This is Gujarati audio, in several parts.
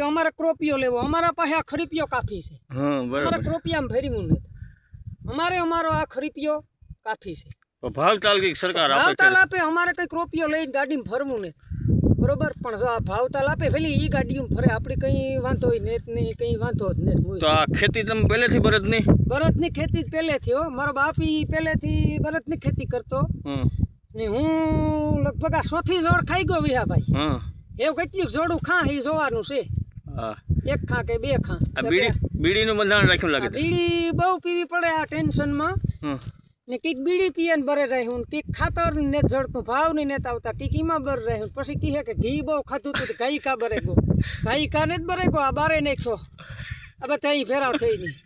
કે અમારે ક્રોપિયો લેવો અમારા પાસે આ ખરીપિયો કાફી છે. અમારે ક્રોપિયામાં ફેરવું નથી. અમારે અમારો આ ખરીપિયો કાફી છે. ભાવ તાલ કઈ સરકાર ભાવ ભાવતાલ આપે અમારે કઈ ક્રોપિયો લઈને ગાડીમાં ફરવું નથી. બરોબર? પણ જો આ ભાવતાલ આપે પેલી ઈ ગાડીમાં ફરે આપણે કઈ વાંધો હોય ને નહીં કઈ વાંધો જ નહીં તો આ ખેતી તમે પહેલેથી બળદની ખેતી જ પહેલેથી હો. મારો બાપ ઈ પહેલેથી બળદની ખેતી કરતો. ને હું લગભગ આ સોથી જોડ ખાઈ ગયો વિહાભાઈ. હા એવું કેટલીક જોડું ખા એ જોવાનું છે. એક ખા કે બે ખા. બીડી બીડીનું બંધારણ રાખ્યું લાગે બીડી બહુ પીવી પડે આ ટેન્શનમાં. ને કંઈક બીડી પીએ ને બરે રહ્યું કીક ખાતર ને જડતું ભાવની નેતા આવતા ઈમાં બર રહ્યું પછી કહે કે ઘી બહુ ખાધું તું ઘાઈ કા બરે ગો. ઘાઈ કા ને જ બરે ગો આ બારે નાખ્યો હવે ત્યાં ફેરાવ ફેરા થઈ નહીં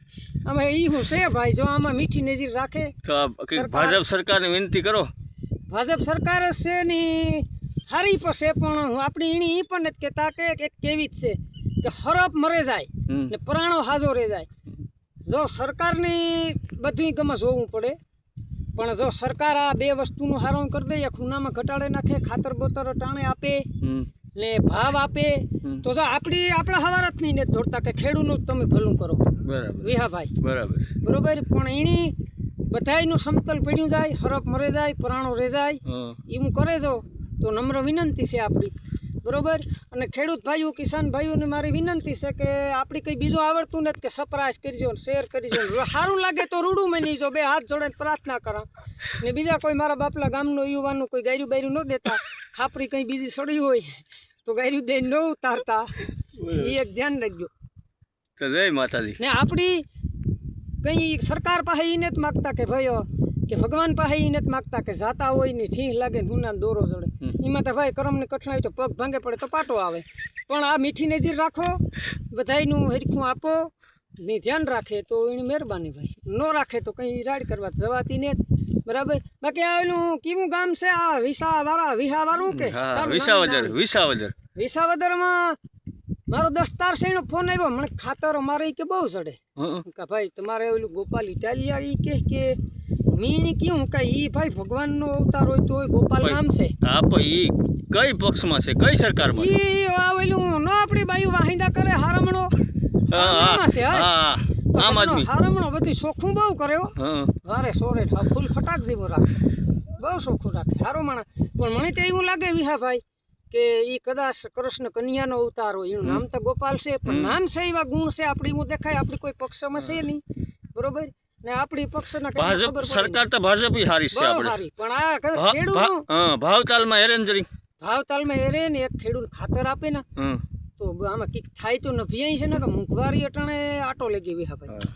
અમે ઈ હું છે ભાઈ જો આમાં મીઠી નજીર રાખે. તો ભાજપ સરકારને વિનંતી કરો? ભાજપ સરકાર જ છે ની હારી પણ છે પણ હું આપણી એની એ પણ નથી કહેતા કે કેવી જ છે. કે હરપ મરે જાય ને પ્રાણો હાજો રહી જાય. જો સરકારની બધી ગમે હોવું પડે પણ જો સરકાર આ બે વસ્તુનું હારણ કરી દે ખૂનામાં ઘટાડે નાખે ખાતર બોતર ટાણે આપે ને ભાવ આપે તો જો આપણી આપણા હવાર જ નહીં ને દોડતા કે ખેડૂતનું તમે ભલું કરો. બરાબર. વિહાભાઈ. બરાબર બરોબર? પણ એની બધાયનું સમતલ પડ્યું જાય હરફ મરે જાય પરાણો રહે જાય. હા. એવું કરે જો તો નમ્ર વિનંતી છે આપણી બરોબર? અને ખેડૂત ભાઈઓ કિસાન ભાઈઓને મારી વિનંતી છે કે આપણી કંઈ બીજું આવડતું નથી કે સરપ્રાઈઝ કરજો ને શેર કરજો સારું લાગે તો રૂડું મની જો બે હાથ જોડે પ્રાર્થના કરા. ને બીજા કોઈ મારા બાપલા ગામનો યુવાનું કોઈ ગાયરું બાયરું ન દેતા ખાપરી કંઈ બીજી સડી હોય તો ગાયરું દઈ ન ઉતારતા. એ એક ધ્યાન રાખજો. જય માતાજી. ને આપણી કંઈ સરકાર પાસે એને નથી માગતા કે ભાઈ કે ભગવાન પાસે એ નથી માગતા કે જાતા હોય ને ઠીંહ લાગે ને હુના દોરો જડે. એમાં તો ભાઈ કરમની કઠણાઈ તો પગ ભાંગે પડે તો પાટો આવે. પણ આ મીઠી નજીર રાખો બધાયનું હરખું આપો ને ધ્યાન રાખે તો એની મહેરબાની ભાઈ. ન રાખે તો કંઈ રાડ કરવા જવાતી ને બરાબર? બાકી આનું કેવું ગામ છે આ વિસા વાળા વિહા વાળું કે વિસાવદર. વિસાવદર. વિસાવદરમાં મારો દસ્તાર સેનો ફોન આવ્યો. મને ખાતર અમારે કે બહુ ચડે કે ભાઈ તમારે ઓલું ગોપાલ ઇટાલિયા કે કે મીણી કેવું કે ઈ ભાઈ ભગવાનનો અવતાર હોય તો ગોપાલ નામ છે. હા પણ ઈ કઈ પક્ષમાં છે? કઈ સરકારમાં છે? ઈ આવેલું નો આપણી બાયુ વાહિંદા કરે હારમણો. હા હા આમ આદમી. હારમણો બધી સોખું બહુ કરે હો. હા. વારે સોરે હા ફૂલ ફટાક જેવો રાખે. બહુ સોખું રાખે હારો માણા પણ મને તો એવું લાગે વિહા ભાઈ કે ઈ કદાચ કૃષ્ણ કન્યાનો અવતાર હોય. એનું નામ તો ગોપાલ છે પણ નામ છે એવા ગુણ છે આપણી હું દેખાય આપણી કોઈ પક્ષમાં છે નહીં. બરોબર? ને આપણી પક્ષના ભાજપ સરકાર તો ભાજપ હારી છે આપણે પણ આ ખેડૂત ભા- ભા- ખેડૂતનું હા ભાવતાલમાં માં ભાવ એરે ને એક ખેડૂત ખાતર આપે ને તો આમાં કંઈક થાય તો નભિયાઈ છે ને કે મોંઘવારી અટાણે આટો લઈ ગઈ વિહા ભાઈ.